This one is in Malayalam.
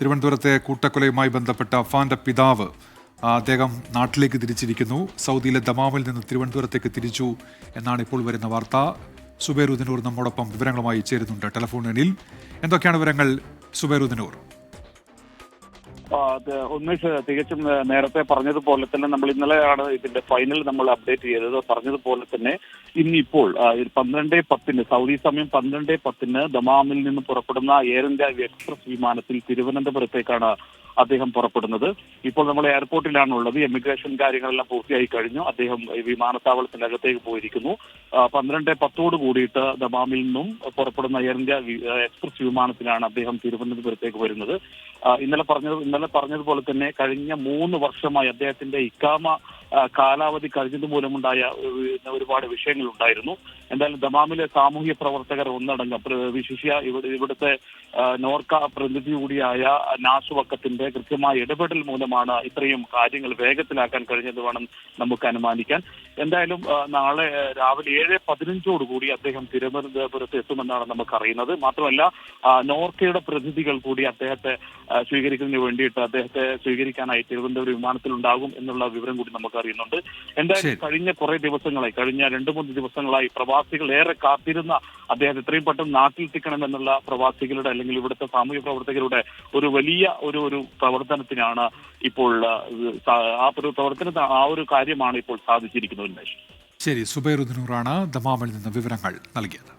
തിരുവനന്തപുരത്തെ കൂട്ടക്കൊലയുമായി ബന്ധപ്പെട്ട അഫാന്റെ പിതാവ് അദ്ദേഹം നാട്ടിലേക്ക് തിരിച്ചിരിക്കുന്നു. സൗദിയിലെ ദമാമിൽ നിന്ന് തിരുവനന്തപുരത്തേക്ക് തിരിച്ചു എന്നാണ് ഇപ്പോൾ വരുന്ന വാർത്ത. സുബേറുദ്ദീനൂർ നമ്മോടൊപ്പം വിവരങ്ങളുമായി ചേരുന്നുണ്ട്. ടെലിഫോണിൽ എന്തൊക്കെയാണ് വിവരങ്ങൾ? സുബേറുദ്ദീനൂർ. ഉന്മേഷ് തികച്ചും നേരത്തെ പറഞ്ഞതുപോലെ തന്നെ നമ്മൾ ഇന്നലെയാണ് ഇതിന്റെ ഫൈനൽ നമ്മൾ അപ്ഡേറ്റ് ചെയ്തത്. പറഞ്ഞതുപോലെ തന്നെ ഇന്നിപ്പോൾ പന്ത്രണ്ട് പത്തിന് സൗദി സമയം പന്ത്രണ്ട് പത്തിന് ദമാമിൽ നിന്ന് പുറപ്പെടുന്ന എയർ ഇന്ത്യ എക്സ്പ്രസ് വിമാനത്തിൽ തിരുവനന്തപുരത്തേക്കാണ് അദ്ദേഹം പുറപ്പെടുന്നത്. ഇപ്പോൾ നമ്മൾ എയർപോർട്ടിലാണ് ഉള്ളത് എമിഗ്രേഷൻ കാര്യങ്ങളെല്ലാം പൂർത്തിയായി കഴിഞ്ഞു. അദ്ദേഹം വിമാനത്താവളത്തിന്റെ അകത്തേക്ക് പോയിരിക്കുന്നു. പന്ത്രണ്ട് പത്തോട് കൂടിയിട്ട് ദമാമിൽ നിന്നും പുറപ്പെടുന്ന എയർ ഇന്ത്യ എക്സ്പ്രസ് വിമാനത്തിലാണ് അദ്ദേഹം തിരുവനന്തപുരത്തേക്ക് വരുന്നത്. ഇന്നലെ പറഞ്ഞത് ഇന്നലെ പറഞ്ഞതുപോലെ തന്നെ കഴിഞ്ഞ മൂന്ന് വർഷമായി അദ്ദേഹത്തിന്റെ ഇക്കാമ കാലാവധി കഴിഞ്ഞത് മൂലമുണ്ടായ ഒരുപാട് വിഷയങ്ങൾ ഉണ്ടായിരുന്നു എന്തായാലും ദമാമിലെ സാമൂഹ്യ പ്രവർത്തകർ ഒന്നടങ്കം വിശിഷ്യ ഇവിടെ ഇവിടുത്തെ നോർക്ക പ്രതിനിധി കൂടിയായ നാശുവക്കത്തിന്റെ കൃത്യമായ ഇടപെടൽ മൂലമാണ് ഇത്രയും കാര്യങ്ങൾ വേഗത്തിലാക്കാൻ കഴിഞ്ഞത് വേണം നമുക്ക് അനുമാനിക്കാൻ. എന്തായാലും നാളെ രാവിലെ ഏഴ് പതിനഞ്ചോട് കൂടി അദ്ദേഹം തിരുവനന്തപുരത്ത് എത്തുമെന്നാണ് നമുക്ക് അറിയുന്നത് മാത്രമല്ല നോർക്കയുടെ പ്രതിനിധികൾ കൂടി അദ്ദേഹത്തെ സ്വീകരിക്കുന്നതിന് വേണ്ടിയിട്ട് അദ്ദേഹത്തെ സ്വീകരിക്കാനായി തിരുവനന്തപുരം വിമാനത്തിൽ ഉണ്ടാകും എന്നുള്ള വിവരം കൂടി നമുക്ക് അറിയുന്നുണ്ട് എന്തായാലും കഴിഞ്ഞ കുറെ ദിവസങ്ങളായി കഴിഞ്ഞ രണ്ട് മൂന്ന് ദിവസങ്ങളായി പ്രവാസികൾ ഏറെ കാത്തിരുന്ന അദ്ദേഹം എത്രയും പെട്ടെന്ന് നാട്ടിലെത്തിക്കണമെന്നുള്ള പ്രവാസികളുടെ അല്ലെങ്കിൽ ഇവിടുത്തെ സാമൂഹ്യ പ്രവർത്തകരുടെ ഒരു വലിയ ഒരു ഒരു പ്രവർത്തനത്തിനാണ് ഇപ്പോൾ ആ, ഒരു പ്രവർത്തനത്തിന് ആ ഒരു കാര്യമാണ് ഇപ്പോൾ സാധിച്ചിരിക്കുന്നത്. ശരി സുബൈറുദ്ദീനൂറാണ് ദമാമിൽ നിന്ന് വിവരങ്ങൾ നൽകിയത്.